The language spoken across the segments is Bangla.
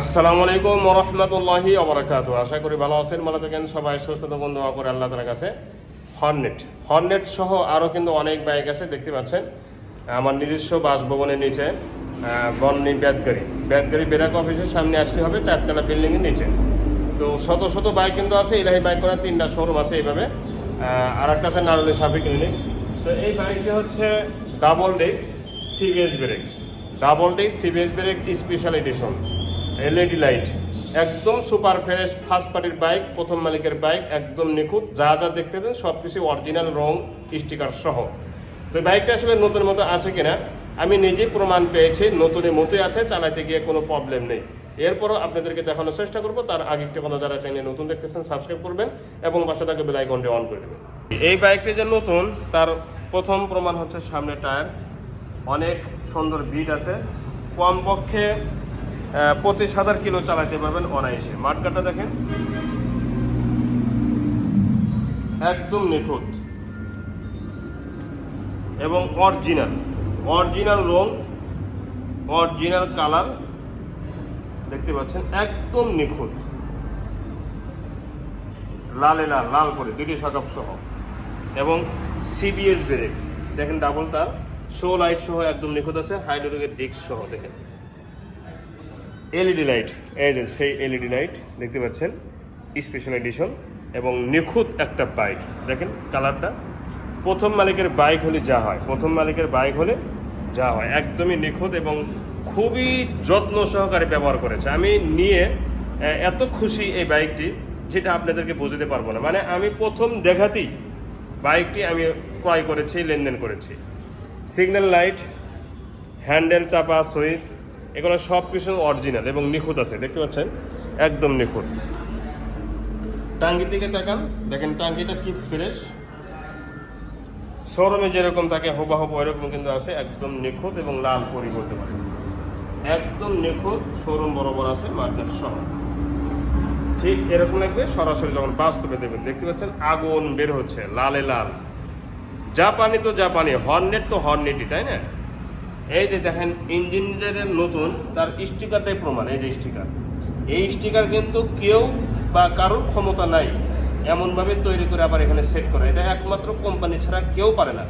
আসসালামু আলাইকুম রহমতুল্লাহি অবরাকাত আশা করি ভালো আছেন, ভালো থাকেন। সবাই সুস্থ দোয়া করে আল্লাহ তালার কাছে হর্নেট হর্নেট সহ আরও কিন্তু অনেক বাইক আছে, দেখতে পাচ্ছেন। আমার নিজস্ব বাসভবনের নিচে বন্নি ব্যাদগাড়ি ব্যাদগাড়ি বেরাক অফিসের সামনে আসলে হবে চারতলা বিল্ডিংয়ের নিচে। তো শত শত বাইক কিন্তু আছে, ইলাহি বাইক করার তিনটা শোরুম আছে এইভাবে। আর একটা আছে নারুলি সাফি ক্লিনিক তো এই বাইকটি হচ্ছে double disc CBS brake double disc CBS brake special edition LED light, একদম সুপার ফ্রেশ ফার্স্ট পার্টির বাইক প্রথম মালিকের বাইক একদম নিখুঁত, যা যা দেখতে দেন সব কিছু অরিজিনাল রং স্টিকার সহ। তো বাইকটা আসলে নতুন মতো আছে কিনা, আমি নিজেই প্রমাণ পেয়েছি নতুনের মতোই আছে চালাতে গিয়ে কোনো প্রবলেম নেই। এরপরও আপনাদেরকে দেখানোর চেষ্টা করব, তার আগে একটা কথা যারা চ্যানেল নতুন দেখতেছেন সাবস্ক্রাইব করবেন এবং বেল আইকনটি অন করে দেবেন। এই বাইকটি যে নতুন, তার প্রথম প্রমাণ হচ্ছে সামনে টায়ার অনেক সুন্দর বিট আছে। কমপক্ষে পঁচিশ হাজার কিলো চালাতে পারবেন অনায়াসে। মাঠগাটা দেখেন। একদম নিখুঁত। এবং অরিজিনাল। অরিজিনাল রং, অরিজিনাল কালার দেখতে পাচ্ছেন, একদম নিখুঁত। লালে লাল লাল করে দুটি শাকাপ সহ। এবং সিবিএস ব্রেক দেখেন ডাবল তার। শো লাইট সহ একদম নিখুঁত আছে হাইড্রোলিকের ডিস্ক সহ দেখেন। এলইডি লাইট এই যে সেই এলইডি লাইট দেখতে পাচ্ছেন? স্পেশাল এডিশন এবং নিখুঁত একটা বাইক দেখেন কালারটা প্রথম মালিকের বাইক হলে যা হয়, প্রথম মালিকের বাইক হলে যা হয়, একদমই নিখুঁত এবং খুবই যত্ন সহকারে ব্যবহার করেছে। আমি নিয়ে এত খুশি এই বাইকটি যেটা আপনাদেরকে বোঝাতে পারব না। মানে আমি প্রথম দেখাতেই বাইকটি আমি ক্রয় করেছি, লেনদেন করেছি। সিগন্যাল লাইট হ্যান্ডেল চাপা সুইচ এগুলো সব কিছু অরিজিনাল এবং নিখুঁত আছে দেখতে পাচ্ছেন? একদম নিখুঁত। টাঙ্গি থেকে তাকান দেখেন টাঙ্গিটা কি ফ্রেশ শোরুমে যেরকম থাকে হুবাহুব ওইরকম কিন্তু আছে একদম নিখুঁত এবং লাল পরি বলতে পারেন একদম নিখুঁত শোরুম বরাবর আছে মার্কেট সহ। ঠিক এরকম লাগবে সরাসরি যখন বাস্তবে দেবেন দেখতে পাচ্ছেন আগুন বের হচ্ছে লালে লাল। জাপানি তো জাপানি হর্নেট তো হর্নেটই তাই না? এই যে দেখেন, ইঞ্জিনিয়ারের নতুন, তার স্টিকারটাই প্রমাণ, এই যে স্টিকার। এই স্টিকার কিন্তু কেউ বা কারোর ক্ষমতা নাই, এমনভাবে তৈরি করে আবার এখানে সেট করা। এটা একমাত্র কোম্পানি ছাড়া কেউ পারে না।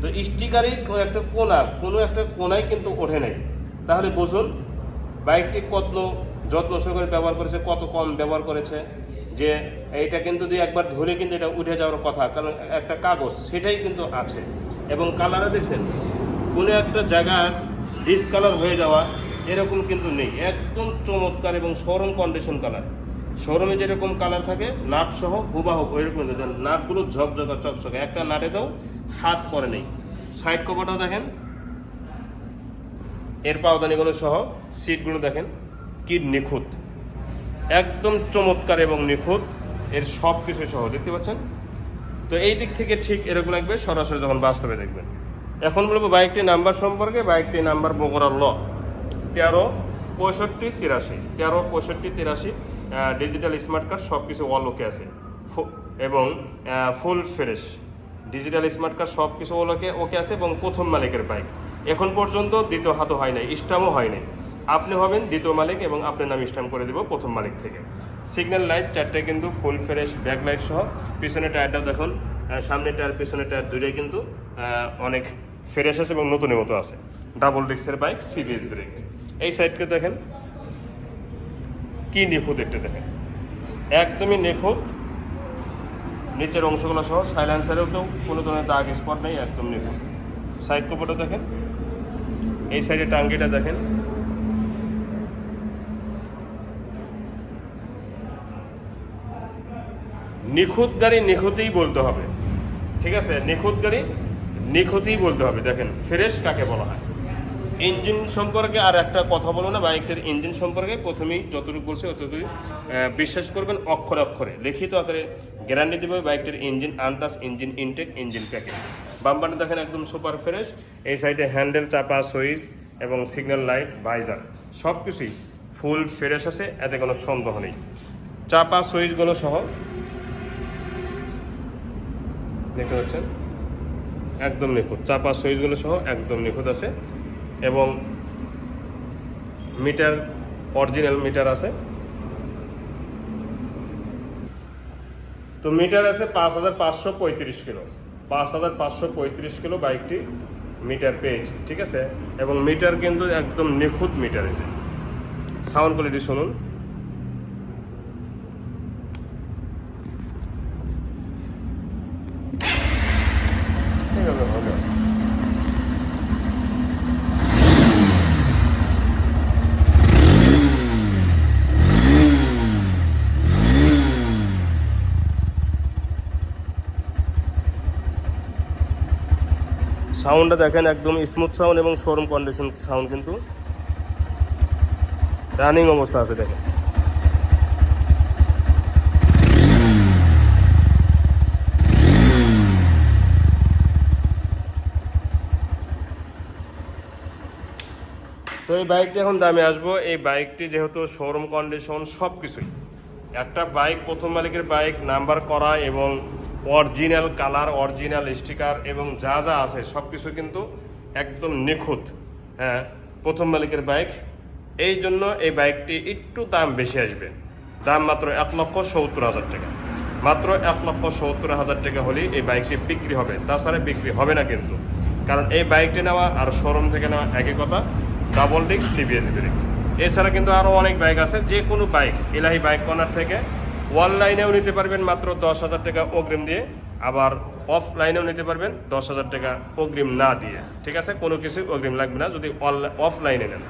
তো স্টিকারই একটা কোনা, কোনো একটা কোনায় কিন্তু ওঠে নাই। তাহলে বুঝুন বাইকটি কত যত্ন সহকারে ব্যবহার করেছে, কত কম ব্যবহার করেছে, যে এইটা কিন্তু দিয়ে একবার ধরে কিন্তু এটা উঠে যাওয়ার কথা, কারণ একটা কাগজ, সেটাই কিন্তু আছে। এবং কালারে দেখছেন কোনো একটা জায়গার ডিসকালার হয়ে যাওয়া এরকম কিন্তু নেই। একদম চমৎকার এবং শোরুম কন্ডিশন কালার শোরুমে যেরকম কালার থাকে, নাট সহ হুবাহুব ওইরকম দেখেন নাটগুলো ঝকঝকা, চকচকে। একটা নাটে দাও হাত পরে নেই। সাইড কভারটা দেখেন। এর পাওদানিগুলো সহ সিটগুলো দেখেন, কি নিখুঁত। একদম চমৎকার এবং নিখুঁত। এর সব কিছু সহ, দেখতে পাচ্ছেন? তো এই দিক থেকে ঠিক এরকম লাগবে। সরাসরি যখন বাস্তবে দেখবেন। এখন বলব বাইকটির নাম্বার সম্পর্কে বাইকটির নাম্বার বগুড়া ল। তেরো পঁয়ষট্টি তিরাশি। তেরো পঁয়ষট্টি তিরাশি ডিজিটাল স্মার্ট কার্ড সব কিছু অল ওকে আছে। এবং full fresh digital smart card সব কিছু ওকে ওকে আছে এবং প্রথম মালিকের বাইক এখন পর্যন্ত দ্বিতীয় হাতও হয় নাই স্টামও হয় নাই। আপনি হবেন দ্বিতীয় মালিক এবং আপনার নাম স্টাম্প করে দেবো প্রথম মালিক থেকে। সিগন্যাল লাইট চারটে কিন্তু ফুল ফ্রেশ ব্যাক লাইট সহ। পিছনে টায়ারটাও দেখুন আহ, সামনের টায়ার পিছনে টায়ার দুইটাই কিন্তু অনেক ফ্রেশ আছে এবং নতুনের মতো আছে। ডাবল ডিস্কের বাইক সিবিএস ব্রেক এই সাইডকে দেখেন। কি নিখুঁত একটা দেখেন। একদমই নিখুঁত। নিচের অংশগুলো সহ সাইলেন্সারেও তো কোনো ধরনের দাগ স্পট নেই, একদম নিখুঁত। সাইড কোপটা দেখেন। এই সাইডে টাঙ্গিটা দেখেন। নিখুঁত গাড়ি নিখুঁতেই বলতে হবে। ঠিক আছে? নিখুঁত গাড়ি নিখুঁতেই বলতে হবে। দেখেন, ফ্রেশ কাকে বলা হয়? ইঞ্জিন সম্পর্কে আর একটা কথা বলো না বাইকটার ইঞ্জিন সম্পর্কে। প্রথমেই যতটুকু বলছে ততটুকুই বিশ্বাস করবেন, অক্ষরে অক্ষরে, লিখিত আকারে গ্যারান্টি দেবে বাইকটার engine untouched engine intake engine package বাম্পারটা দেখেন, একদম সুপার ফ্রেশ এই সাইডে হ্যান্ডেল চাপা সুইচ এবং সিগন্যাল লাইট ভাইজার সব কিছুই ফুল ফ্রেশ আছে, এতে কোনো সন্দেহ নেই। চাপা সুইচগুলো সহ। দেখতে পাচ্ছেন? একদম নিখুঁত। চাপা সুইচগুলো সহ একদম নিখুঁত আছে। এবং মিটার অরিজিনাল মিটার আছে। তো মিটার আছে পাঁচ হাজার পাঁচশো পঁয়ত্রিশ কিলো। পাঁচ হাজার পাঁচশো পঁয়ত্রিশ কিলো বাইকটি মিটার পেয়েছে, ঠিক আছে? এবং মিটার কিন্তু একদম নিখুঁত মিটার এসে সাউন্ড কোয়ালিটি শুনুন। সাউন্ডটা দেখেন একদম স্মুথ সাউন্ড এবং শোরুম কন্ডিশন সাউন্ড কিন্তু রানিং অবস্থা আছে দেখেন। তো এই বাইকটি এখন দামে আসব। এই বাইকটি যেহেতু শোরুম কন্ডিশন সব কিছুই একটা বাইক, প্রথম মালিকের বাইক নাম্বার করা এবং অরিজিনাল কালার অরিজিনাল স্টিকার এবং যা যা আছে সব কিছু কিন্তু একদম নিখুঁত। হ্যাঁ প্রথম মালিকের বাইক। এই জন্য এই বাইকটি একটু দাম বেশি আসবে। দাম মাত্র এক লক্ষ সত্তর হাজার টাকা। মাত্র এক লক্ষ সত্তর হাজার টাকা হলেই এই বাইকটি বিক্রি হবে। তাছাড়া বিক্রি হবে না কিন্তু। কারণ এই বাইকটি নেওয়া আর শোরুম থেকে নেওয়া একই কথা। ডাবল ডিস্ক সিবিএস ব্রেক এছাড়া কিন্তু আরও অনেক বাইক আছে, যে কোনো বাইক এলাহি বাইক কর্নার থেকে। অনলাইনেও নিতে পারবেন মাত্র দশ হাজার টাকা অগ্রিম দিয়ে, আবার অফলাইনেও নিতে পারবেন দশ হাজার টাকা অগ্রিম না দিয়ে। ঠিক আছে? কোনো কিছু অগ্রিম লাগবে না, যদি অফলাইনে নেন।